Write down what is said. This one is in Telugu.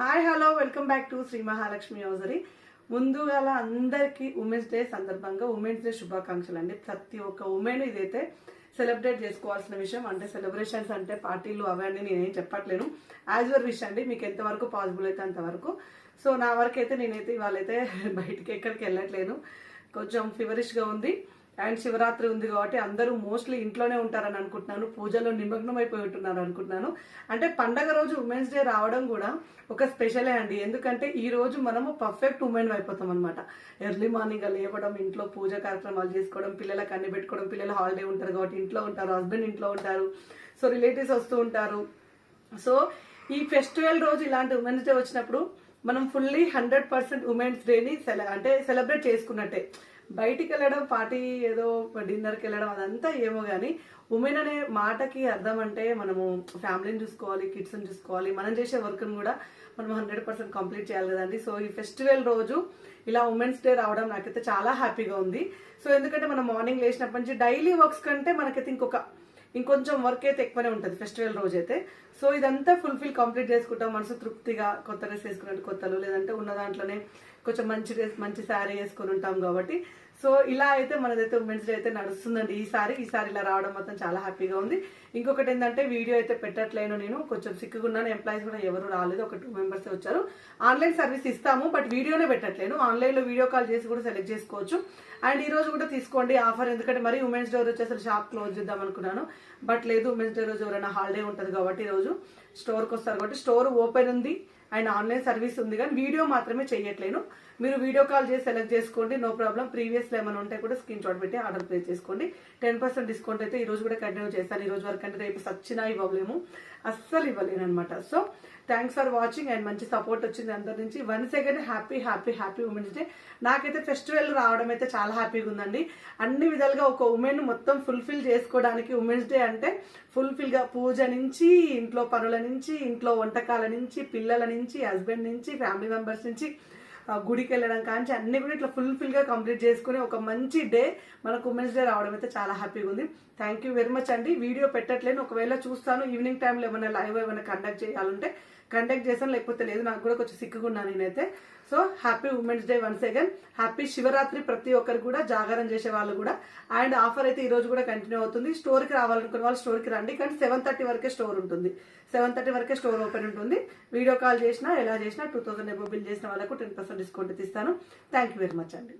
Hi hello welcome back to Shri Mahalakshmi యోజరి. ముందుగా అందరికీ ఉమెన్స్ డే సందర్భంగా ఉమెన్స్ డే శుభాకాంక్షలు అండి. ప్రతి ఒక్క ఉమెన్ ఇదైతే సెలబ్రేట్ చేసుకోవాల్సిన విషయం అంటే సెలబ్రేషన్స్ అంటే పార్టీలు అవన్నీ నేనేం చెప్పట్లేను. యాజ్ యువర్ విష్ అండి మీకు ఎంతవరకు పాసిబుల్ అయితే అంతవరకు. సో నా వరకు అయితే నేనైతే ఇవాళైతే బయటికి ఎక్కడికి వెళ్ళట్లేను. కొంచెం ఫీవరిష్గా ఉంది. అండ్ శివరాత్రి ఉంది కాబట్టి అందరూ మోస్ట్లీ ఇంట్లోనే ఉంటారని అనుకుంటున్నాను. పూజలో నిమగ్నం అయిపోయి ఉంటున్నారు అనుకుంటున్నాను. అంటే పండగ రోజు ఉమెన్స్ డే రావడం కూడా ఒక స్పెషలే అండి. ఎందుకంటే ఈ రోజు మనము పర్ఫెక్ట్ ఉమెన్ అయిపోతాం అనమాట ఎర్లీ మార్నింగ్ లేవడం ఇంట్లో పూజ కార్యక్రమాలు చేసుకోవడం పిల్లలకు అన్ని పెట్టుకోవడం పిల్లలు హాలిడే ఉంటారు కాబట్టి ఇంట్లో ఉంటారు హస్బెండ్ ఇంట్లో ఉంటారు సో రిలేటివ్స్ వస్తూ ఉంటారు. సో ఈ ఫెస్టివల్ రోజు ఇలాంటి ఉమెన్స్ డే వచ్చినప్పుడు మనం ఫుల్లీ హండ్రెడ్ పర్సెంట్ ఉమెన్స్ డేని సెల అంటే సెలబ్రేట్ చేసుకున్నట్టే. బయటికి వెళ్ళడం పార్టీ ఏదో డిన్నర్కి వెళ్ళడం అదంతా ఏమో కానీ ఉమెన్ అనే మాటకి అర్థం అంటే మనము ఫ్యామిలీని చూసుకోవాలి కిడ్స్ని చూసుకోవాలి మనం చేసే వర్క్ని కూడా మనం హండ్రెడ్ పర్సెంట్ కంప్లీట్ చేయాలి కదండి. సో ఈ ఫెస్టివల్ రోజు ఇలా ఉమెన్స్ డే రావడం నాకైతే చాలా హ్యాపీగా ఉంది. సో ఎందుకంటే మనం మార్నింగ్ లేచినప్పటి నుంచి డైలీ వర్క్స్ కంటే మనకైతే ఇంకొక ఇంకొంచెం వర్క్ అయితే ఎక్కువనే ఉంటుంది ఫెస్టివల్ రోజు అయితే. సో ఇదంతా ఫుల్ఫిల్ కంప్లీట్ చేసుకుంటాం. మనసు తృప్తిగా కొత్త డ్రెస్ వేసుకున్నట్టు కొత్తలు లేదంటే ఉన్న దాంట్లోనే కొంచెం మంచి మంచి శారీ వేసుకొని ఉంటాం కాబట్టి. సో ఇలా అయితే మనదైతే ఉమెన్స్ డే అయితే నడుస్తుందండి. ఈసారి ఈసారి ఇలా రావడం మాత్రం చాలా హ్యాపీగా ఉంది. ఇంకొకటి ఏంటంటే వీడియో అయితే పెట్టట్లేను నేను. కొంచెం సిక్కున్నాను ఎంప్లాయీస్ కూడా ఎవరు రాలేదు. ఒక టూ మెంబర్స్ వచ్చారు. ఆన్లైన్ సర్వీస్ ఇస్తాము బట్ వీడియోనే పెట్టట్లేను. ఆన్లైన్లో వీడియో కాల్ చేసి కూడా సెలెక్ట్ చేసుకోవచ్చు. అండ్ ఈ రోజు కూడా తీసుకోండి. ఆఫర్ ఎందుకంటే మరి ఉమెన్స్ డే రోజు అసలు షాప్ క్లోజ్ చేద్దాం అనుకున్నాను. బట్ లేదు ఉమెన్స్ డే రోజు ఎవరైనా హాలిడే ఉంటుంది కాబట్టి ఈ రోజు. స్టోర్కి వస్తారు కాబట్టి స్టోర్ ఓపెన్ ఉంది. అండ్ ఆన్లైన్ సర్వీస్ ఉంది కానీ వీడియో మాత్రమే చేయట్లేను. మీరు వీడియో కాల్ చేసి సెలెక్ట్ చేసుకోండి నో ప్రాబ్లం. ప్రీవియస్లో ఏమైనా ఉంటే కూడా స్క్రీన్ షాట్ పెట్టి ఆర్డర్ ప్లేస్ చేసుకోండి. టెన్ పర్సెంట్ డిస్కౌంట్ అయితే ఈ రోజు కూడా కంటిన్యూ చేస్తాను. ఈ రోజు వరకు అంటే రేపు సచ్చినా ఇవ్వలేము అస్సలు ఇవ్వలేను అనమాట so thanks for watching and మంచి సపోర్ట్ వచ్చింది అందరి నుంచి. One second happy happy happy women's day నాకైతే ఫెస్టివల్ రావడం అయితే చాలా హ్యాపీగా ఉందండి. అన్ని విధాలుగా ఒక ఉమెన్ మొత్తం ఫుల్ఫిల్ చేసుకోవడానికి ఉమెన్స్ డే అంటే ఫుల్ఫిల్గా పూజ నుంచి ఇంట్లో పనుల నుంచి ఇంట్లో వంటకాల నుంచి పిల్లల నుంచి హస్బెండ్ నుంచి ఫ్యామిలీ మెంబర్స్ నుంచి గుడికి వెళ్ళడం కానీ అన్ని కూడా ఇట్లా ఫుల్ఫిల్గా కంప్లీట్ చేసుకుని ఒక మంచి డే మనకు ఉమెన్స్ డే రావడం అయితే చాలా హ్యాపీగా ఉంది. థ్యాంక్ యూ వెరీ మచ్ అండి. వీడియో పెట్టట్లేను. ఒకవేళ చూస్తాను ఈవినింగ్ టైంలో ఏమైనా లైవ్ ఏమైనా కండక్ట్ చేయాలంటే కండక్ట్ చేశాను లేకపోతే లేదు నాకు కూడా కొంచెం సిక్కున్నాను నేనైతే. So happy women's day once again happy Shivaratri ప్రతి ఒక్కరు కూడా జాగారం చేసే వాళ్ళు కూడా. అండ్ ఆఫర్ అయితే ఈ రోజు కూడా కంటిన్యూ అవుతుంది. స్టోర్కి రావాలనుకున్న వాళ్ళు స్టోర్కి రండి. కానీ సెవెన్ థర్టీ వరకే స్టోర్ ఉంటుంది. సెవెన్ థర్టీ వరకే స్టోర్ ఓపెన్ ఉంటుంది. వీడియో కాల్ చేసినా ఎలా చేసినా టూ థౌసండ్ ఎబో బిల్ చేసిన వాళ్ళకు టెన్ పర్సెంట్ డిస్కౌంట్ ఇస్తాను. థ్యాంక్ యూ వెరీ మచ్ అండి.